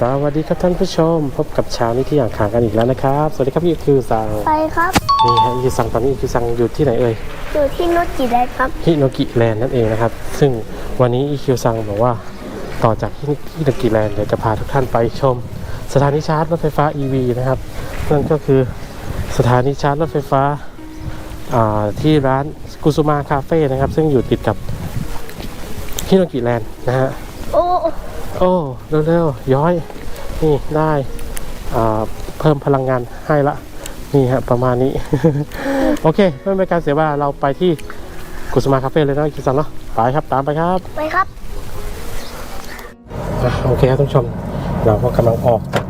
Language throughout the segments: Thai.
สวัสดีครับท่านผู้ชม พบกับเช้านี้ที่อ่างขางกันอีกแล้วนะครับ สวัสดีครับพี่คิวซังไปครับนี่ฮะอีคิวซังตอนนี้อีคิวซังอยู่ที่ไหนเอ่ยอยู่ที่นุชจิได้ครับฮิโนกิแลนด์นั่นเองนะครับ ซึ่งวันนี้อีคิวซังบอกว่าต่อจากฮิฮิโนกิแลนด์เดี๋ยวจะพาทุกท่านไปชม สถานีชาร์จรถไฟฟ้า EV นะครับนั่นก็คือสถานีชาร์จรถไฟฟ้าอ่าที่ร้านกุซุมาคาเฟ่นะครับ ซึ่งอยู่ติดกับฮิโนกิแลนด์นะฮะโอ้ โอ้เร็วๆย้อย นี่ได้อ่าเพิ่มพลังงานให้ละ นี่ฮะประมาณนี้ โอเค ไม่เป็นการเสียเวลาเราไปที่กุสมาคาเฟ่เลยนะคิดซันเนาะไปครับตามไปครับ ไปครับอะโอเคครับท่านผู้ชม เราก็กำลังออกจาก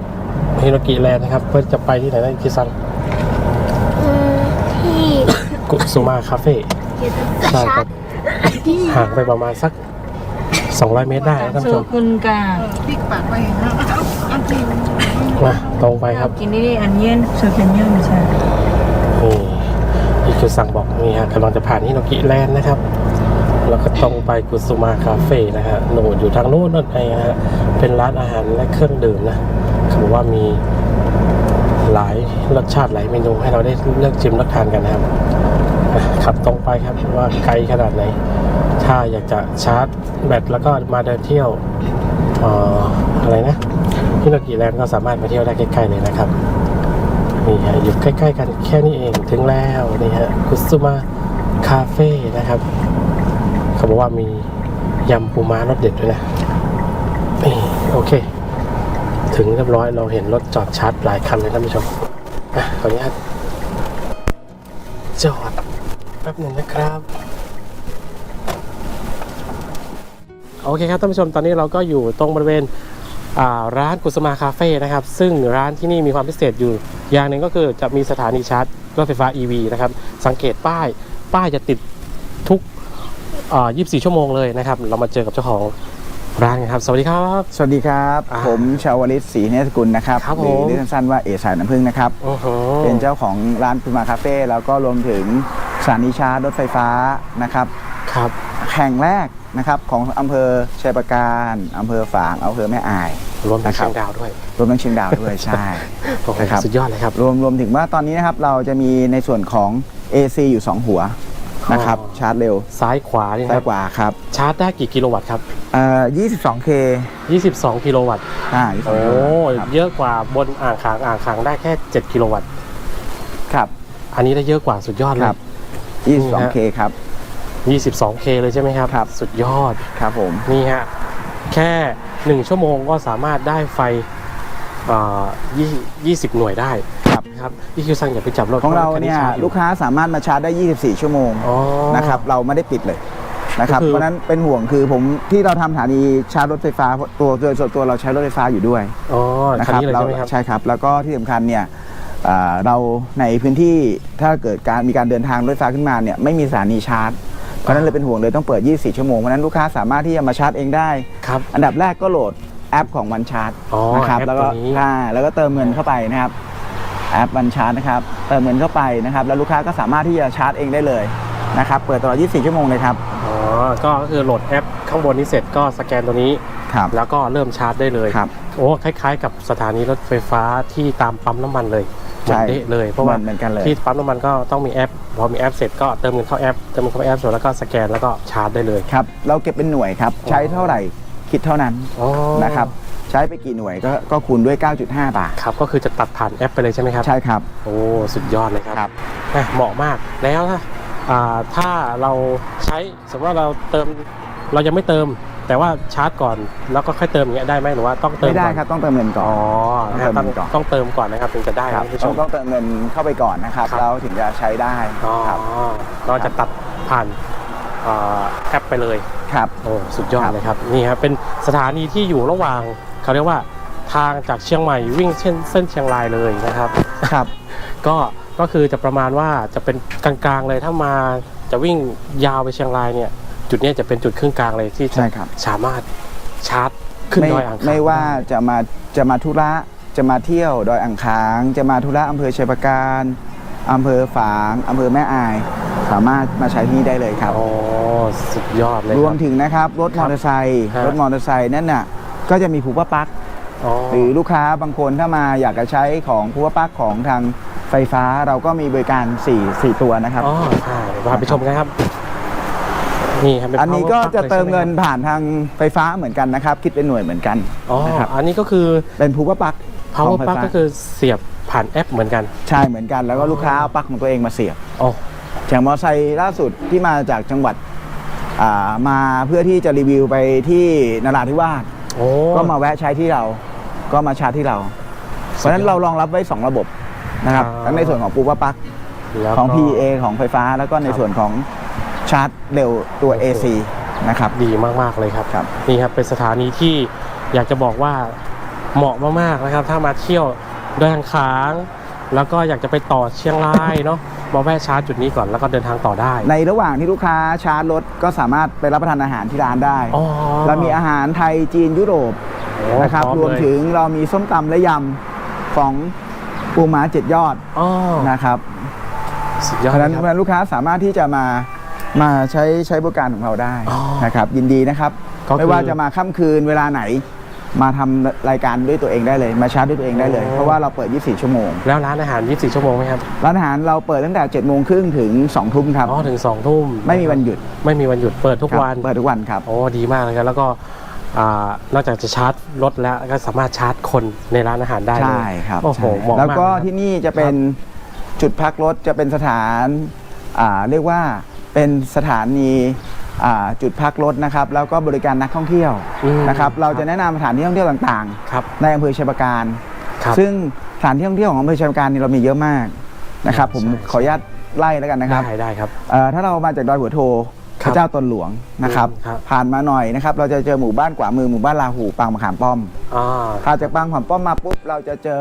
ฮิโนกิแลนด์นะครับ เพื่อจะไปที่ไหนนะคิดซันอืมที่กุสุมาคาเฟ่อยู่ตรงกระใช่ชาครัร์บจห่างไปประมาณสัก 200 เมตรได้นะท่านผู้ชมคุณกาพริกปากไปนะอันจริงมาตรงไปครับกินนี่อันเย็นโซเคนเยอร์ไม่ใช่นี่อีคิวซังบอกนี่ฮะกำลังจะผ่านฮิโนกิแลนด์นะครับแล้วก็ตรงไปกุสุมาคาเฟ่นะฮะโน่นอยู่ทางโน้นนั่นเองฮะเป็นร้านอาหารและเครื่องดื่มนะเขาบอกว่ามีหลายรสชาติหลายเมนูให้เราได้เลือกชิมรับทานกันนะครับอะขับตรงไปครับว่าไกลขนาดไหน ถ้าอยากจะชาร์จแบตแล้วก็มาเดินเที่ยวอออะไรนะฮิโนกิแลนด์ก็สามารถมาเที่ยวได้ใกล้ๆเลยนะครับนี่ฮะอยู่ใกล้ๆกันแค่นี้เองถึงแล้วนี่ฮะกุสุมาคาเฟ่นะครับ เขาบอกว่ามียำปูม้ารสเด็ดด้วยนะนี่โอเค ถึงเรียบร้อยเราเห็นรถจอดชาร์จหลายคันเลยท่านผู้ชมอะขออนุญาตจอดแป๊บหนึ่งนะครับ โอเคครับท่านผู้ชมตอนนี้เราก็อยู่ตรงบริเวณอ่าร้านกุสมาคาเฟ่นะครับ ซึ่งร้านที่นี่มีความพิเศษอยู่ อย่างหนึ่งก็คือจะมีสถานีชาร์จรถไฟฟ้า EV นะครับ สังเกตป้าย ป้ายจะติดทุกอ่า24 ชั่วโมงเลยนะครับ เรามาเจอกับเจ้าของร้านกันครับ สวัสดีครับ สวัสดีครับอ่าผมชาวลิตศรีเนสกุลนะครับครับหรือผมเรียกสั้นๆว่าเอสายน้ำผึ้งนะครับโอ้โหเป็นเจ้าของร้านพุมาคาเฟ่แล้วก็รวมถึงสถานีชาร์จรถไฟฟ้านะครับครับแห่งแรก นะครับของอำเภอชัยประการอำเภอฝางอำเภอแม่อายรวมถึงนะครับเชียงดาวด้วย รวมทั้งเชียงดาวด้วยใช่โอ้โหนะครับสุดยอดเลยครับ รวมรวมถึงว่าตอนนี้นะครับเราจะมีในส่วนของ AC อยู่ 2 หัวนะครับอ๋อชาร์จเร็วซ้ายขวานี่คซ้ายรับกว่าครับชาร์จได้กี่กิโลวัตต์ครับ เอ่อ 22K 22 กิโลวัตต์อ่าโอ้22ครับเยอะกว่าบนอ่างขางอ่างขางได้แค่ 7 กิโลวัตต์ ครับ อันนี้ได้เยอะกว่าสุดยอดเลคยรับ 22K ครับ 22K เลยใช่ไหมครับ ครับ สุดยอด ครับผม นี่ฮะ แค่ 1 ชั่วโมงก็สามารถได้ไฟอ่า20 20หน่วยได้ครับนะครับพี่คิวซังอย่าไปจับรถของเราพะเนี่ยคัชร์จอลูกค้าสามารถมาชาร์จได้ 24 ชั่วโมงอ๋อนะครับเราไม่ได้ปิดเลยนะครับก็คือเพราะฉะนั้นเป็นห่วงคือผมที่เราทำสถานีชาร์จรถไฟฟ้าตัวโดยส่วนตัวเราใช้รถไฟฟ้าอยู่ด้วยอ๋อนะคันครับนี้เลยเราใช่ไหมครับใช่ครับ แล้วก็ที่สำคัญเนี่ยอ่าเราในพื้นที่ถ้าเกิดการมีการเดินทางรถไฟฟ้าขึ้นมาเนี่ยไม่มีสถานีชาร์จ เพราะฉะนั้นเลยเป็นห่วงเลยต้องเปิด 24 ชั่วโมงเพราะฉะนั้นลูกค้าสามารถที่จะมาชาร์จเองได้ ครับ อันดับแรกก็โหลดแอปของวันชาร์จอ๋อนะครับแอปแล้วก็ตัวนี้ใช่แล้วก็เติมเงินเข้าไปนะครับแอปวันชาร์จนะครับเติมเงินเข้าไปนะครับแล้วลูกค้าก็สามารถที่จะชาร์จเองได้เลยนะครับเปิดตลอด 24 ชั่วโมงเลยครับอ๋อก็คือโหลดแอปข้างบนนี้เสร็จก็สแกนตัวนี้ ครับแล้วก็เริ่มชาร์จได้เลย ครับ โอ้คล้ายๆ กับสถานีรถไฟฟ้าที่ตามปั๊มน้ำมันเลยใช่ เหมือนเดะเลย เพราะว่าเหมือนกันเลยที่ปั๊มน้ำมันก็ต้องมีแอป พอมีแอปเสร็จก็เติมเงินเข้าแอปเติมเงินเข้าแอปเสร็จแล้วก็สแกนแล้วก็ชาร์จได้เลยครับเราเก็บเป็นหน่วยครับใช้เท่าไหร่คิดเท่านั้นอ๋อนะครับใช้ไปกี่หน่วยก็ก็คูณด้วย 9.5 บาท ครับ ก็คือจะตัดผ่านแอปไปเลยใช่ไหมครับ ใช่ครับ โอ้ สุดยอดเลยครับครับอะเหมาะมาก แล้วถ้าอ่าถ้าเราใช้ สมมติว่าเราเติม เรายังไม่เติม แต่ว่าชาร์จก่อนแล้วก็ค่อยเติมอย่างเงี้ยได้ไหมหรือว่าต้องเติมไม่ได้ก่อนครับต้องเติมเงินก่อ๋ออนต้องนะเติมต้องเงินก่อน ต้องเติมก่อนนะครับถึงจะได้ครับนะคุณผู้ชต้องมต้องเติมเงินเข้าไปก่อนนะครับครับ แล้วถึงจะใช้ได้อ๋อครับเราจะตัดผ่านอ่าแอปไปเลย ครับ โอ้สุดยอดครับ เลยครับนี่ครับเป็นสถานีที่อยู่ระหว่างเขาเรียกว่าทางจากเชียงใหม่วิ่งเช่นเส้นเชียงรายเลยนะครับ ครับ ก็ก็คือจะประมาณว่าจะเป็นกลางๆเลยถ้ามาจะวิ่งยาวไปเชียงรายเนี่ย จุดเนี้ยจะเป็นจุดครึ่งกลางเลยที่จะใช่ครับ สามารถชาร์จขึ้นไม่ดอยอ่างขางไม่ว่าได้จะมาจะมาธุระจะมาเที่ยวดอยอ่างค้าง จะมาธุระอำเภอชัยประการอำเภอฝางอำเภอแม่อาย สามารถมาใช้ที่นี่ได้เลยครับ โอ้สุดยอดเลยรวมครับถึงนะครับรถมอเตอร์ไซค์ฮะ รถมอเตอร์ไซค์นั่นน่ะก็จะมีผูกป้าปลั๊กอ๋อ หรือลูกค้าบางคนถ้ามาอยากจะใช้ของพัวปักของทางไฟฟ้าเราก็มีบริการ4 4ตัวนะครับ อ๋อใช่พาไปชมกันครับ นี่ครับเป็อันนี้ power ก็ plug จะเติมลยใช่ไหเงินผ่านทางไฟฟ้าเหมือนกันนะครับ คิดเป็นหน่วยเหมือนกันอ๋อนะครับอันนี้ก็คือ เป็นพัวปัก power plug ก็คือเสียบผ่านแอปเหมือนกันใช่เหมือนกันแล้วก็ลูกค้าเอาปลั๊กของตัวเองมาเสียบอ๋อ อย่างมอเตอร์ไซค์ล่าสุดที่มาจากจังหวัดอ่ามาเพื่อที่จะรีวิวไปที่นราธิวาสโอ้ก็มาแวะใช้ที่เรา ก็มาชาร์จที่เรา เพราะฉะนั้นเรารองรับไว้ 2 ระบบนะครับอ่า ทั้งในส่วนของปูปะปักแล้วก็ ของ PA ของไฟฟ้าแล้วก็ในครับส่วนของ ชาร์จเร็วตัวโอเค AC นะครับ ดีมาก ๆ เลยครับครับ นี่ครับ เป็นสถานีที่อยากจะบอกว่าเหมาะมาก ๆ นะครับ ถ้ามาเที่ยวดอยอ่างขาง แล้วก็อยากจะไปต่อเชียงรายเนาะมาแวะชาร์จจุดนี้ก่อนแล้วก็เดินทางต่อได้ ในระหว่างที่ลูกค้าชาร์จรถก็สามารถไปรับประทานอาหารที่ร้านได้อ๋อเรามีอาหารไทยจีนยุโรปโอ้นะครับพอรวมเลยถึงเรามีส้มตำและยำของปูม้าเจ็ดยอดอ๋อนะครับสุดยอเพดราะฉะนั้นเลยเพครับราะฉะนั้นลูกค้าสามารถที่จะมา มาใช้ใช้บริการของเราได้อ๋อนะครับยินดีนะครับก็คือ ไม่ว่าจะมาค่ำคืนเวลาไหน มาทำรายการด้วยตัวเองได้เลย มาชาร์จด้วยตัวเองได้เลยอ๋อเพราะว่าเราเปิด 24 ชั่วโมง แล้วร้านอาหาร 24 ชั่วโมงไหมครับร้านอาหารเราเปิดตั้งแต่7โมงครึ่งถึง2ทุ่มครับ อ๋อถึง2ทุ่มไม่มีวันหยุดไม่มีวันหยุดเปิดทุกครับวันเปิดทุกวันครับ โอ้ดีมากเลยครับแล้วก็อ่านอกจากจะชาร์จรถแล้วก็สามารถชาร์จคนในร้านอาหารได้เลยใช่ครับโอ้โหใช่เหมาะมากแล้วก็นะครับ ที่นี่จะเป็นจุดพักรถจะเป็นสถานอ่าเรียกว่า เป็นสถานีอ่าจุดพักรถนะครับแล้วก็บริการนักท่องเที่ยวอืมนะครับเราจะแนะนำสถานที่ท่องเที่ยวต่างครับๆในอำเภอชัยปราการครับซึ่งสถานที่ท่องเที่ยวของอำเภอชัยปราการนี่เรามีเยอะมากนะครับผมใช่ขออนุญาตไล่แล้วกันนะครับได้ได้ครับเอ่อถ้าเรามาจากดอยหัวโทคพรับระเจ้าตนหลวงนะครับอืมครับผ่านมาหน่อยนะครับเราจะเจอหมู่บ้านกว่ามือหมู่บ้านลาหูปางมะขามป้อมอ่าถ้าจากปางมะขามป้อมมาปุ๊บเราจะเจอ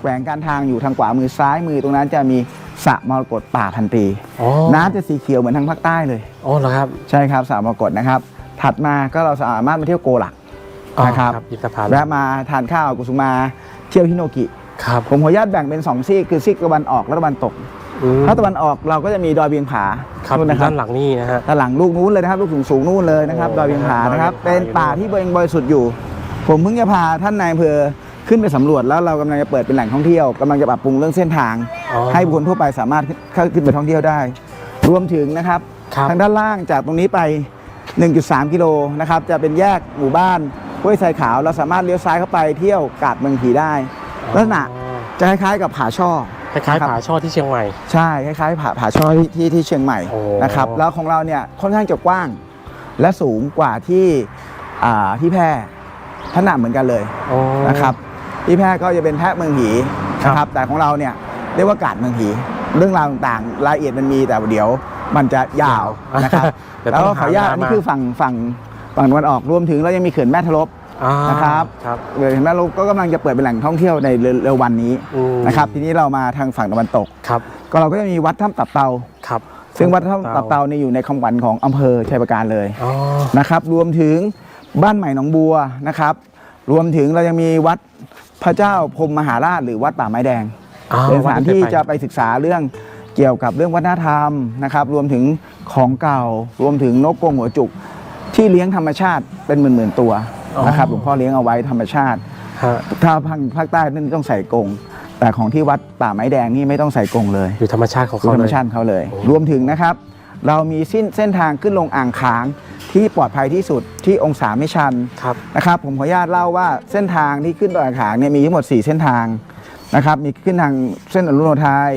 แหวงการทางอยู่ทางขวามือซ้ายมือตรงนั้นจะมีสระมรกตป่าพันปีอ๋อน้ำจะสีเขียวเหมือนทางภาคใต้เลย อ๋อเหรอครับใช่ครับสระมรกตนะครับ ถัดมาก็เราสามารถมาเที่ยวโกหลักอ๋อนะครับยินตะพานแวะมาทานข้าวกุสุมาเที่ยวฮิโนกิ ครับผมขออนุญาตแบ่งเป็นสองซีกคือซีกตะวันออกและตะวันตก อืมถ้าตะวันออกเราก็จะมีดอยเบียงผาครับนู่นนะครัด้าบนหลังนี่นะฮะ ด้านหลังลูกนู้นเลยนะครับ ลูกสูงสูงๆนู่นเลยนะครับ โอ้ดอยเบียงผานะครับ ดอยเบียงผา เป็นป่าที่เบงบริสุทธิ์อยู่ ผมเพิ่งจะพาท่านนายอำเภอ ขึ้นไปสำรวจแล้วเรากำลังจะเปิดเป็นแหล่งท่องเที่ยวกำลังจะปรับปรุงเรื่องเส้นทาง อ๋อ ให้บุคคลทั่วไปสามารถเข้าขึ้นไปท่องเที่ยวได้ รวมถึงนะครับ ครับ ทางด้านล่างจากตรงนี้ไป 1.3 กิโลนะครับจะเป็นแยกหมู่บ้านห้วยทรายขาวเราสามารถเลี้ยวซ้ายเข้าไปเที่ยวกาดเมืองผีได้ ลักษณะอ๋อจะคล้ายๆกับผาช่อ คล้ายๆผาช่อที่เชียงใหม่ ใช่คล้ายๆผาผาช่อที่ที่ที่เชียงใหม่โอ้ นะครับแล้วของเราเนี่ยค่อนข้างจะกว้างและสูงกว่าที่อ่าที่แพร่ขนาดเหมือนกันเลยอ๋อนะครับ ที่แพร่ก็จะเป็นแพะเมืองผีครับนะครับแต่ของเราเนี่ยเรียกว่ากาดเมืองผีเรื่องราวต่างๆ รายละเอียดมันมีแต่เดี๋ยวมันจะยาวนะครับเดี๋ยวแล้วต้ก็องขออนุญาตหาอันนี้มาคือฝั่งฝั่งฝั่งตะวันออกรวมถึงเรายังมีเขื่อนแม่ทะลบอ่านะครับครับเขื่อนแม่ทะลบก็กำลังจะเปิดเป็นแหล่งท่องเที่ยวในเร็วๆวันนี้อืมนะครับทีนี้เรามาทางฝั่งตะวันตกครับก็เราก็จะมีวัดถ้ำตับเตาครับซึ่งวัดถ้ำตับเตาเนี่ยอยู่ในคำขวัญของอำเภอชัยประการเลยอ๋อนะครับ รวมถึงบ้านใหม่หนองบัวนะครับ รวมถึงเรายังมีวัด พระเจ้าพรหมมหาราชหรือวัดป่าไม้แดงอ๋อเป็นสถานที่วัดจะไปศึกษาเรื่องเกี่ยวกับเรื่องวัฒนธรรมนะครับ รวมถึงของเก่า รวมถึงนกกรงหัวจุก ที่เลี้ยงธรรมชาติเป็นหมื่นๆตัวนะครับหลวงพ่อเลี้ยงเอาไว้ธรรมชาติ ฮะถ้าภาคภาคใต้นั่นต้องใส่กรงแต่ของที่วัดป่าไม้แดงนี่ไม่ต้องใส่กรงเลย อยู่ธรรมชาติของคือเขาธรรมเลย ชาติเขาเลยโอ้รวมถึงนะครับ เรามีสิ้นเส้นทางขึ้นลงอ่างค้างที่ปลอดภัยที่สุดที่องศาไม่ชันครับนะครับผมขออนุญาตเล่าว่าเส้นทางที่ขึ้นดอยอ่างขางเนี่ยมีทั้งหมด 4 เส้นทางนะครับมีขึ้นทางเส้นอรุณโนไทย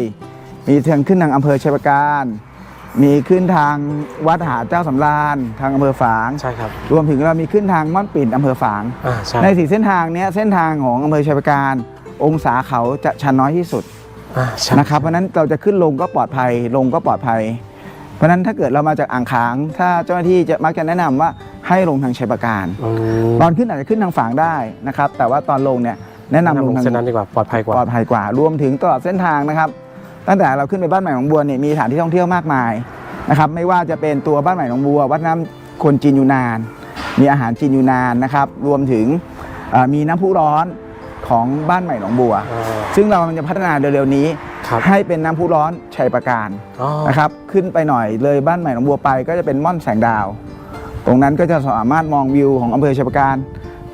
มีทางขึ้นทางอำเภอชัยปราการมีขึ้นทางวัดหาเจ้าสำราญทางอำเภอฝางใช่ครับรวมถึงเรามีขึ้นทางม่อนปิ่นอำเภอฝางอ่าใช่ในสี่เส้นทางเนี้ยเส้นทางของอำเภอชัยปราการ องศาเขาจะชันน้อยที่สุดอ่าใช่นะครับเพราะฉะนั้นเราจะขึ้นลงก็ปลอดภัยลงก็ปลอดภัย เพราะฉะนั้นถ้าเกิดเรามาจากอ่างค้าง ถ้าเจ้าหน้าที่จะมักจะแนะนำว่าให้ลงทางชัยประการอืมตอนขึ้นอาจจะขึ้นทางฝางได้นะครับ แต่ว่าตอนลงเนี่ยแนะนำลงทาง เส้นนั้นดีกว่าปลอดภัยกว่า ปลอดภัยกว่ารวมถึงตลอดเส้นทางนะครับ ตั้งแต่เราขึ้นไปบ้านใหม่หนองบัวเนี่ยมีสถานที่ท่องเที่ยวมากมายนะครับไม่ว่าจะเป็นตัวบ้านใหม่หนองบัว วัดน้ำคนจีนยูนาน มีอาหารจีนยูนานนะครับรวมถึงเอ่อมีน้ำพุร้อนของบ้านใหม่หนองบัวอ่าซึ่งเรากำลังจะพัฒนาเร็วๆนี้ ครับให้เป็นน้ำพุร้อนชัยประการอ๋อ นะครับขึ้นไปหน่อยเลยบ้านใหม่หนองบัวไปก็จะเป็นม่อนแสงดาว ตรงนั้นก็จะสามารถมองวิวของอำเภอชัยประการ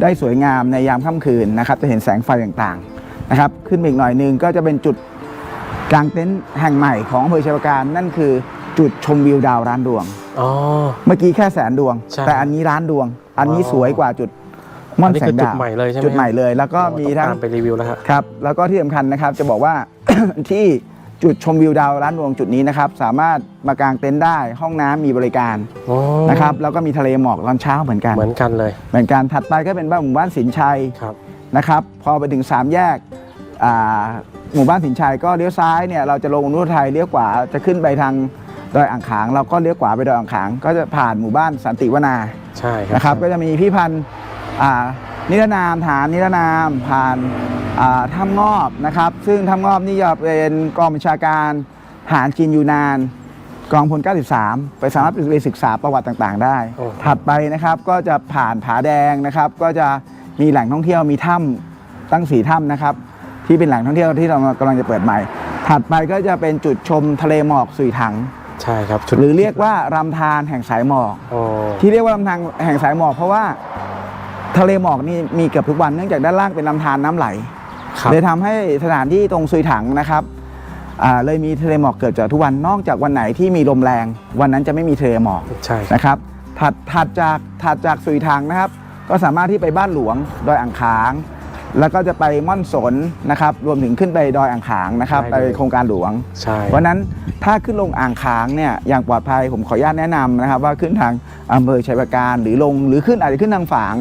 ได้สวยงามในยามค่ำคืนนะครับจะเห็นแสงไฟต่างๆนะครับขึ้นไปอีกหน่อยหนึงก็จะเป็นจุดกลางเต็นท์แห่งใหม่ของอำเภอชัยประการ นั่นคือจุดชมวิวดาวร้านดวง อ๋อ เมื่อกี้แค่แสนดวง ใช่แต่อันนี้ร้านดวง อันนี้อ๋อสวยกว่าจุดม่อนนี้แสคืงจุดดาวใหม่เลยใช่ไหม จุดใหม่ครับเลย แล้วก็โอ้มีต้องทั้งตามไปรีวิวแล้วฮะ ครับแล้วก็ที่สำคัญนะครับจะบอกว่า ที่จุดชมวิวดาวร้านดวงจุดนี้นะครับ สามารถมากางเต็นท์ได้ห้องน้ำมีบริการโอ้นะครับแล้วก็มีทะเลหมอกตอนเช้าเหมือนกันเหมือนกันเลยเหมือนกันถัดไปก็เป็นบ้านหมู่บ้านสินชัย ครับ นะครับพอไปถึง 3 แยกอ่าหมู่บ้านสินชัยก็เลี้ยวซ้ายเนี่ยเราจะลงอนุทไทยเลี้ยวขวาจะขึ้นไปทางดอยอ่างขาง เราก็เลี้ยวขวาไปดอยอ่างขาง ก็จะผ่านหมู่บ้านสันติวนาใช่ครับนะครับ ก็จะมีพิพันธ์อ่า นิรนามฐานนิรนามผ่านอ่าถ้ำงอบนะครับ ซึ่งถ้ำงอบนี่จะเป็นกองบัญชาการทหารจีนยูนานกองพล 93 ไปสามารถไปศึกษาประวัติต่างๆ ได้โอ้ถัดไปนะครับก็จะผ่านผาแดงนะครับ ก็จะมีแหล่งท่องเที่ยวมีถ้ำตั้งสีถ้ำนะครับ ที่เป็นแหล่งท่องเที่ยวที่เรากำลังจะเปิดใหม่ ถัดไปก็จะเป็นจุดชมทะเลหมอกสุยถังใช่ครับชุดหรือเรียกว่ารำธารแห่งสายหมอกโอ้ที่เรียกว่าลำธารแห่งสายหมอกเพราะว่า ทะเลหมอกนี่มีเกือบทุกวันเนื่องจากด้านล่างเป็นลำธารน้ำไหล ครับ เลยทำให้สถานที่ตรงซุยถังนะครับอ่าเลยมีทะเลหมอกเกิดจากทุกวันนอกจากวันไหนที่มีลมแรง วันนั้นจะไม่มีทะเลหมอกใช่ครับนะครับถัดถัดจากถัดจากซุยถังนะครับ ก็สามารถที่ไปบ้านหลวงดอยอ่างขาง แล้วก็จะไปม่อนสนนะครับรวมถึงขึ้นไปดอยอ่างขางนะครับไปโครงการหลวง ใช่ เพราะฉะนั้นถ้าขึ้นลงอ่างค้างเนี่ยอย่างปลอดภัยผมขออนุญาตแนะนำนะครับ ว่าขึ้นทางอำเภอชัยประการหรือลงหรือขึ้นอาจจะขึ้นทางฝาง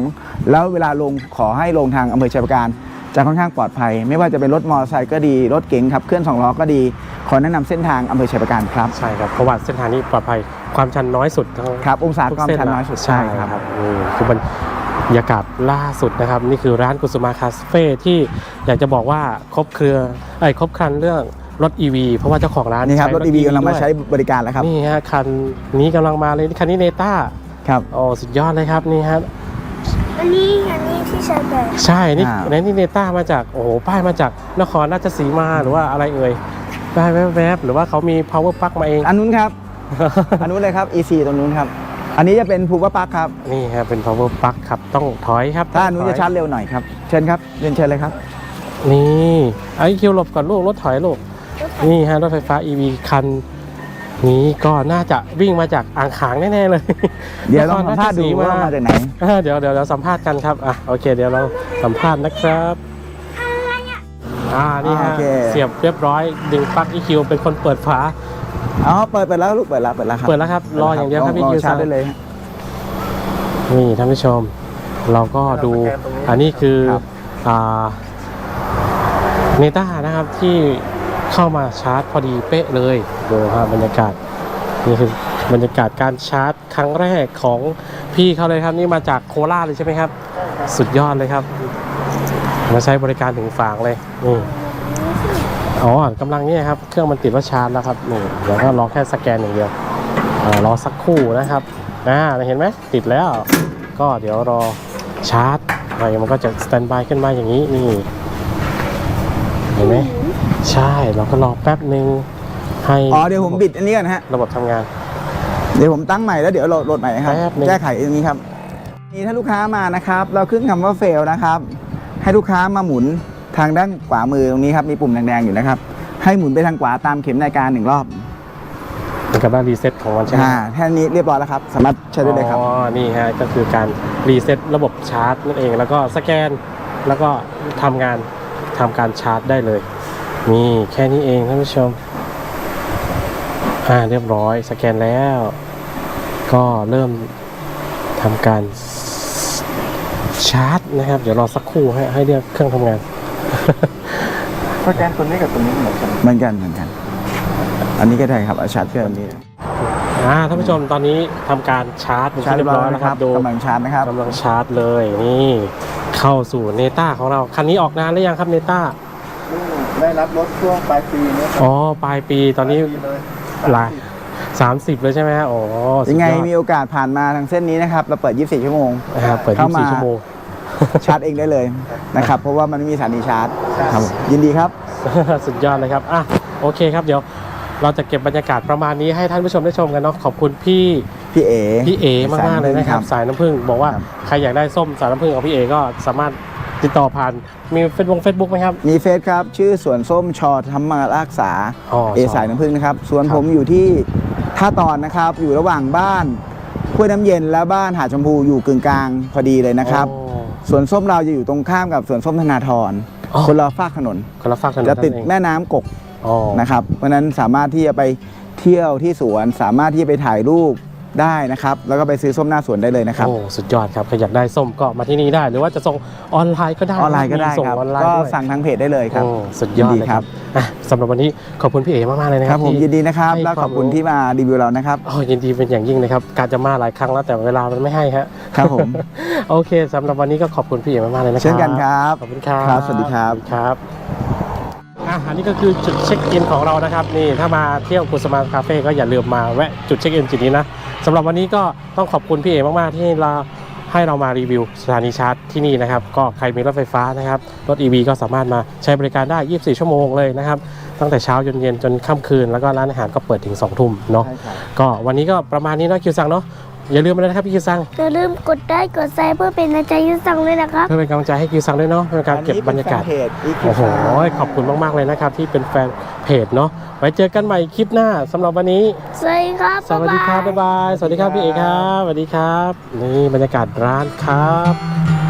แล้วเวลาลงขอให้ลงทางอำเภอชัยประการจะค่อนข้างปลอดภัย ไม่ว่าจะเป็นรถมอเตอร์ไซค์ก็ดี รถเก๋งขับเคลื่อนสองล้อก็ดี ขอแนะนำเส้นทางอำเภอชัยประการครับใช่ครับเพราะว่าเส้นทางนี้ปลอดภัยความชันน้อยสุดทั้งครับองศาทุกความเส้นชันละน้อยสุดใช่ครับนี่คือ บรรยากาศล่าสุดนะครับ นี่คือร้านกุสุมาคาเฟ่ที่อยากจะบอกว่าครบเครือไอ้ยครบครันเรื่องรถ EV เพราะว่าเจ้าของร้านนี่ครับรถใช้อีวีกำลังมาด้วยใช้บริการแล้วครับนี่ฮะคันนี้กำลังมาเลยคันนี้เนต้าครับโอ้สุดยอดเลยครับนี่ฮะอันนี้อันนี้ที่ใช้แบบใช่นี่อ่าในนี่เนต้ามาจากโอ้โหป้ายมาจากนครราชสีมาหรือว่าอะไรเอ่ยป้ายแวบๆหรือว่าเขามี power plug มาเองอันนู้นครับอันนู้นเลยครับ EC ตรงนู้นครับ อันนี้จะเป็นภูวะปักครับ นี่ฮะเป็น power plug ครับต้องถอยครับถ้าอันนู้นต้งถจะยชาร์จเร็วหน่อยครับ เชิญครับเรียนเชิญเลยครับ นี่ไอ้คิวหลบก่อนลูกรถถอยลูกนี่ฮะรถไฟฟ้า EV คันนี้ก็น่าจะวิ่งมาจากอ่างขางแน่ๆเลยเดี๋ยวต้องสัมภาษณ์ดูนครว่าราชสีมาจากไหนอ่าเดี๋ยวเดี๋ยวเราสัมภาษณ์กันครับอะโอเค เดี๋ยวเราสัมภาษณ์นะครับอ่านี่ฮะโอเค เสียบเรียบร้อยดึงปลั๊ก EQ เป็นคนเปิดฝา อ๋อเปิดเปิดแล้วลูกเปิดแล้วเปิดแล้วครับเปิดแล้วครับรออย่างเดียวครับพี่รอคิวชาร์จได้เลยฮะนี่ท่านผู้ชม เราก็ดูอันนี้คือครับอ่าเนต้านะครับที่เข้ามาชาร์จพอดีเป๊ะเลยดูฮะบรรยากาศนี่คือบรรยากาศการชาร์จครั้งแรกของพี่เขาเลยครับนี่มาจากโคราชเลยใช่ไหมครับ สุดยอดเลยครับ มาใช้บริการถึงฝางเลยนี่ อ๋อกำลังเนี่ยครับ เครื่องมันติดว่าชาร์จแล้วครับนี่เดี๋ยวก็รอแค่สแกนอย่างเดียวอารอสักครู่นะครับอ่าเห็นไหมติดแล้ว ก็เดี๋ยวรอชาร์จไปมันก็จะสแตนบายขึ้นมาอย่างนี้นี่เห็นไหมใช่เราก็รอแป๊บหนึ่งให้อ๋อเดี๋ยวผมบิดอันนี้ก่อนนะฮะระบบทำงาน เดี๋ยวผมตั้งใหม่แล้วเดี๋ยวโหลดโหลดใหม่ครับแป๊บหนึ่งแก้ไขตรงนี้ครับนี่ถ้าลูกค้ามานะครับ เราขึ้นคำว่าเฟลนะครับ ให้ลูกค้ามาหมุน ทางด้านขวามือตรงนี้ครับมีปุ่มแดงๆอยู่นะครับ ให้หมุนไปทางขวาตามเข็มนาฬิกาหนึ่งรอบเป็นกับว่ารีเซ็ตของมันใช่ไหมอ่าแค่นี้เรียบร้อยแล้วครับ สามารถใช้ได้เลยครับ อ๋อ นี่ฮะ ก็คือการรีเซ็ตระบบชาร์จนั่นเอง แล้วก็สแกน แล้วก็ทำงานทำการชาร์จได้เลย นี่แค่นี้เองท่านผู้ชม อ่า เรียบร้อย สแกนแล้ว ก็เริ่มทำการชาร์จนะครับ เดี๋ยวรอสักครู่ให้ให้เรียกเครื่องทำงาน สแกนตัวนี้กับตัวนี้เหมือนกันเหมือนกันเหมือนกัน อันนี้ก็ได้ครับเอาชาร์จเครื่องนี้อ่าท่านผู้ชมตอนนี้ทำการชาร์จเป็นชาร์จที่เรีเรียยบบร้ร้ออยยแล้แล้ววคครัรับบดูกำลังชาร์จนะครับกำลังชาร์จเลยนี่เข้าสู่เนต้าของเราคันนี้ออกนานหรือยังครับเนต้าได้รับรถช่วงปลายปีนี้อ๋อปลายปีตอนนี้หลายสามสิบเลยใช่ไหมฮะอ๋อสุดยังไงอดมีโอกาสผ่านมาทางเส้นนี้นะครับ เราเปิด 24 ชั่วโมงนะครับเปิดเข้ามา24 ชั่วโมง ชาร์จเองได้เลยนะครับ เพราะว่ามันไม่มีสถานีชาร์จครับยินดีครับ สุดยอดเลยครับอะโอเคครับเดี๋ยวเราจะเก็บบรรยากาศประมาณนี้ให้ท่านผู้ชมได้ชมกันเนาะขอบคุณพี่พี่เอ๋พี่เอมากๆเลยนะครับ สายน้ำผึ้งบอกว่าครับใครอยากได้ส้มสายน้ำผึ้งของพี่เอก็สามารถติดต่อผ่านมีเฟซบุ๊กเฟซบุ๊กไหมครับ มีเฟซครับ ชื่อสวนส้มชอธรรมารักษาอ๋อเอสายน้ำผึ้งนะครับส่วนครับผมอยู่ที่ท่าตอนนะครับ อยู่ระหว่างบ้านห้วยน้ำเย็นและบ้านหาดชมพูอยู่กึ่งกลางพอดีเลยนะครับโอ้ สวนส้มเราจะอยู่ตรงข้ามกับสวนส้มธนาธรอ๋อ คนละฝากถนน คนละฝากถนนจะติดนั่นเองแม่น้ำกกอ๋อนะครับ เพราะฉะนั้นสามารถที่จะไปเที่ยวที่สวนสามารถที่จะไปถ่ายรูป ได้นะครับ แล้วก็ไปซื้อส้มหน้าสวนได้เลยนะครับ โอ้ สุดยอดครับใครอยากได้ส้มก็มาที่นี่ได้ หรือว่าจะส่งออนไลน์ก็ได้ออนไลน์ก็ได้มีส่งครับออนไลน์ก็ด้วยสั่งทางเพจได้เลยครับโอ้สุดยอดยินดีเลยคครัรับบอะสำหรับวันนี้ขอบคุณพี่เอมากๆเลยนะคครัรับบผมที่ยินดีนะครับให้และขอบคุณวามรู้ที่มารีวิวเรานะครับอ๋อยินดีเป็นอย่างยิ่งนะครับ การจะมาหลายครั้งแล้วแต่เวลามันไม่ให้ฮะครับผม โอเคสำหรับวันนี้ก็ขอบคุณพี่เอมากๆเลยนะครับเช่นกันครับขอบคุณครับครับสวัสดีครับสวัสดีครับอะอันนี้ก็คือจุดเช็คอินของเรานะครับนี่ถ้ามาเที่ยวกุสมาคาเฟ่ก็อย่าลืมมาแวะจุดเช็คอินจุดนี้นะ สำหรับวันนี้ก็ต้องขอบคุณพี่เอมาก ๆ ที่เราให้เรามารีวิวสถานีชาร์จที่นี่นะครับ ก็ใครมีรถไฟฟ้านะครับ รถ EV ก็สามารถมาใช้บริการได้ 24 ชั่วโมงเลยนะครับ ตั้งแต่เช้าจนเย็นจนค่ำคืน แล้วก็ร้านอาหารก็เปิดถึง 2 ทุ่มเนาะ ใช่ครับ ก็วันนี้ก็ประมาณนี้เนาะคิวซังเนาะ อย่าลืมเลยนะครับพี่คิวซังอย่าลืมกดได้กดไซเพื่อเป็นกำลังใจให้สั่งเลยนะครับเพื่อเป็นกำลังใจให้คิวซังด้วยเนาะเป็นการเก็บบรรยากาศอันนี้เป็นแฟนเพจ EQ โอ้โห Sound ขอบคุณมากๆเลยนะครับ ที่เป็นแฟนเพจเนาะไว้เจอกันใหม่คลิปหน้าสำหรับวันนี้สวัสดีครับสวัสดีครับบ๊ายบายสวัสดีครับพี่เอกครับสวัสดีครับ นี่บรรยากาศร้านครับ